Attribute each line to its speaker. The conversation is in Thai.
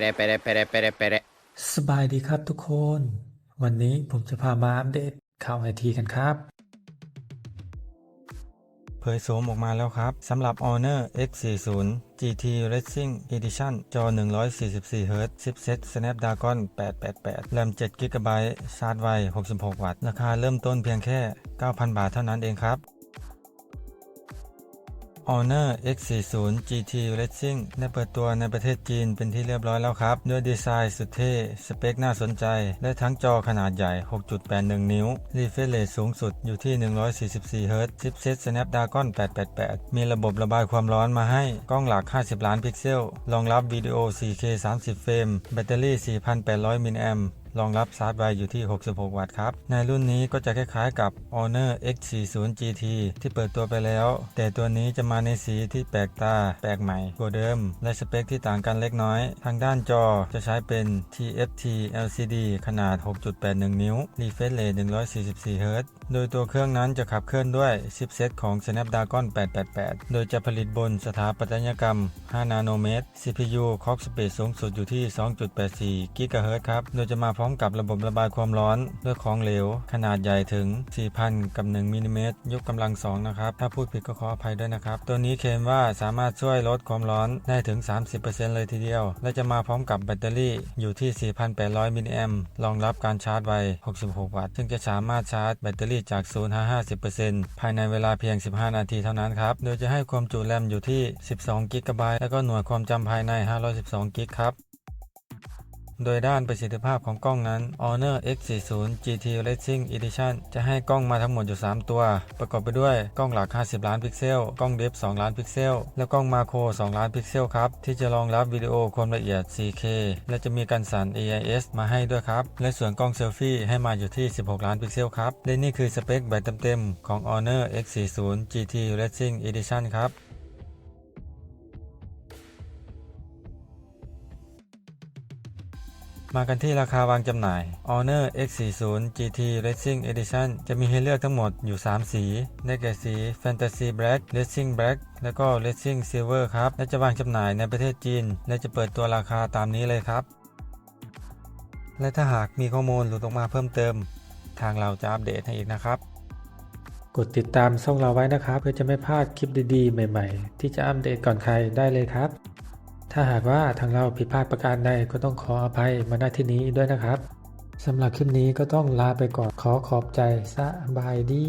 Speaker 1: Pere, pere, pere, pere, pere.
Speaker 2: สบายดีครับทุกคน วันนี้ผมจะพามาอัปเดตข่าวไอทีกันครับ
Speaker 3: เผยโสมออกมาแล้วครับสำหรับ Honor X40 GT Racing Edition จอ 144 Hz ชิปเซ็ต Snapdragon 888 แรม 7 GB ชาร์จไว 66 วัตต์ ราคาเริ่มต้นเพียงแค่ 9,000 บาทเท่านั้นเองครับ Honor X40 GT Racing ได้เปิดตัวในประเทศจีนเป็นที่เรียบร้อยแล้วครับ ด้วยดีไซน์สุดเท่ สเปคน่าสนใจ และทั้งจอขนาดใหญ่ 6.81 นิ้ว รีเฟรชเรทสูงสุดอยู่ที่ 144 Hz ชิปเซ็ต Snapdragon 888 มีระบบระบายความร้อนมาให้ กล้องหลัก 50 ล้านพิกเซล รองรับวิดีโอ 4K 30 เฟรม แบตเตอรี่ 4,800 มิลลิแอมป์ รองรับชาร์จไวอยู่ที่ 66 วัตต์ครับ ในรุ่นนี้ก็จะคล้ายๆกับ Honor X40 GT ที่เปิดตัวไปแล้ว แต่ตัวนี้จะมาในสีที่แปลกตา แปลกใหม่กว่าเดิม และสเปคที่ต่างกันเล็กน้อย ทางด้านจอจะใช้เป็น TFT LCD ขนาด 6.81 นิ้ว Refresh Rate 144 Hz โดยตัวเครื่องนั้นจะขับเคลื่อนด้วยชิปเซตของ Snapdragon 888 โดยจะผลิตบนสถาปัตยกรรม 5 นาโนเมตร CPU Clock Speed สูงสุดอยู่ที่ 2.84 GHz ครับ โดยจะมาร้อมกับระบบระบายความร้อนด้วยของเหลว ขนาดใหญ่ถึง 4,000 กับ 1มิลลิเมตรยกกำลัง2นะครับ ถ้าพูดผิดก็ขออภัยด้วยนะครับ ตัวนี้เคลมว่าสามารถช่วยลดความร้อนได้ถึง 30%เลยทีเดียว และจะมาพร้อมกับแบตเตอรี่อยู่ที่ 4,800 มิลลิแอมรองรับการชาร์จไว 66 วัตต์ ซึ่งจะสามารถชาร์จแบตเตอรี่จาก0 50%ภายในเวลาเพียง 15 นาทีเท่านั้นครับ โดยจะให้ความจุแรมอยู่ที่ 12 กิกะไบต์ แล้วก็หน่วยความจำภายใน 512 กิกครับ โดยด้านประสิทธิภาพของกล้องนั้น Honor X40 GT Racing Edition จะให้กล้องมาทั้งหมดอยู่ 3 ตัว ประกอบไปด้วยกล้องหลัก 50 ล้านพิกเซล กล้องเดฟ 2 ล้านพิกเซล และกล้องมาโคร 2 ล้านพิกเซลครับ ที่จะรองรับวิดีโอความละเอียด 4K และจะมีการสั่น AIS มาให้ด้วยครับ และส่วนกล้องเซลฟี่ให้มาอยู่ที่ 16 ล้านพิกเซลครับ และนี่คือสเปคแบบเต็มๆของ Honor X40 GT Racing Edition ครับ มากันที่ราคาวางจำหน่าย Honor X40 GT Racing Edition จะมีให้เลือกทั้งหมดอยู่ 3 สีได้แก่สี Fantasy Black Racing Black แล้วก็ Racing Silver ครับ และจะวางจำหน่ายในประเทศจีน และจะเปิดตัวราคาตามนี้เลยครับ และถ้าหากมีข้อมูลหลุดออกมาเพิ่มเติม ทางเราจะอัปเดตให้อีกนะครับ
Speaker 2: กดติดตามช่องเราไว้นะครับ เพื่อจะไม่พลาดคลิปดีๆ ใหม่ ๆ ที่จะอัปเดตก่อนใครได้เลยครับ ถ้าหากว่าทางเราผิดพลาดประการใดก็ต้องขออภัยมาณที่นี้ด้วยนะครับสำหรับคลิปนี้ก็ต้องลาไปก่อนขอขอบใจสบายดี